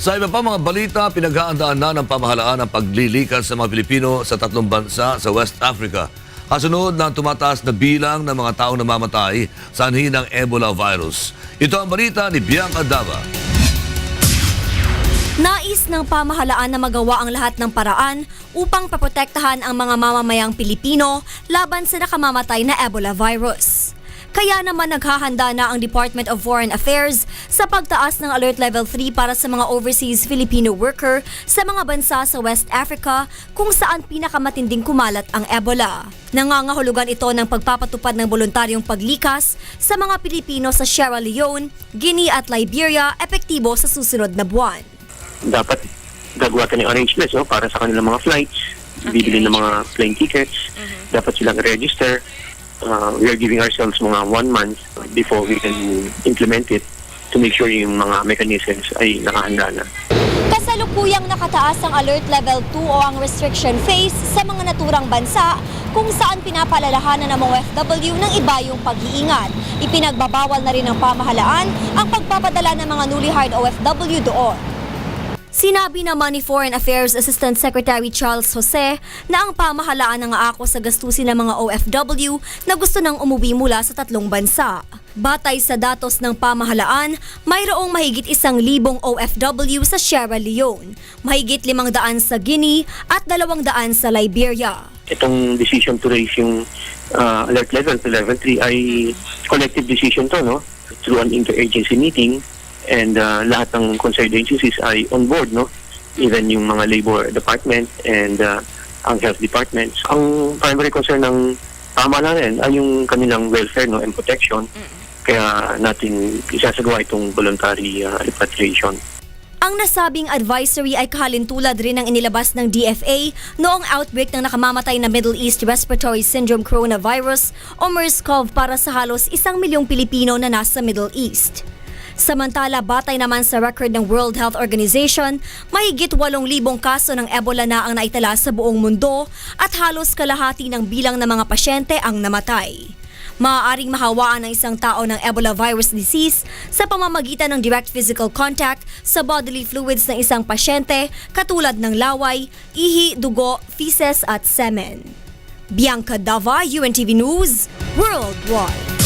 Sa iba pa mga balita, pinaghahandaan na ng pamahalaan ang paglilikas sa mga Pilipino sa tatlong bansa sa West Africa. Kasunod ng tumataas na bilang ng mga taong namamatay sa anhi ng Ebola virus. Ito ang balita ni Bianca Dava. Nais ng pamahalaan na magawa ang lahat ng paraan upang paprotektahan ang mga mamamayang Pilipino laban sa nakamamatay na Ebola virus. Kaya naman naghahanda na ang Department of Foreign Affairs sa pagtaas ng Alert Level 3 para sa mga overseas Filipino worker sa mga bansa sa West Africa kung saan pinakamatinding kumalat ang Ebola. Nangangahulugan ito ng pagpapatupad ng voluntaryong paglikas sa mga Pilipino sa Sierra Leone, Guinea at Liberia epektibo sa susunod na buwan. dapat gagawa tayo ng arrangements no, para sa kanilang mga flights, bibili ng mga plane tickets, dapat silang register. Uh, we are giving ourselves mga one month before we can implement it to make sure yung mga mechanisms ay nakahanda na. Kasalukuyang nakataas ang Alert Level 2 o ang Restriction Phase sa mga naturang bansa kung saan pinapaalalahanan ng mga OFW ng iba yung pag-iingat. Ipinagbabawal na rin ng pamahalaan ang pagpapadala ng mga newly hired OFW doon. Sinabi naman ni Foreign Affairs Assistant Secretary Charles Jose na ang pamahalaan ng aako sa gastusin ng mga OFW na gusto nang umuwi mula sa tatlong bansa. Batay sa datos ng pamahalaan, mayroong mahigit isang libong OFW sa Sierra Leone, mahigit limang daan sa Guinea at dalawang daan sa Liberia. Itong decision to raise yung uh, alert level to level 3 ay collective decision to, no? Through an interagency meeting and uh, lahat ng concerned agencies ay on board, no? Even yung mga labor department and uh, ang health departments. Ang primary concern ng pamahalaan ay yung kanilang welfare no, and protection. Kaya natin isasagawa itong voluntary uh, repatriation. Ang nasabing advisory ay kahalintulad rin ng inilabas ng DFA noong outbreak ng nakamamatay na Middle East Respiratory Syndrome Coronavirus o MERS-CoV para sa halos isang milyong Pilipino na nasa Middle East. Samantala, batay naman sa record ng World Health Organization, mahigit 8,000 kaso ng Ebola na ang naitala sa buong mundo at halos kalahati ng bilang ng mga pasyente ang namatay. Maaaring mahawaan ng isang tao ng Ebola virus disease sa pamamagitan ng direct physical contact sa bodily fluids ng isang pasyente katulad ng laway, ihi, dugo, feces at semen. Bianca Dava, UNTV News, Worldwide.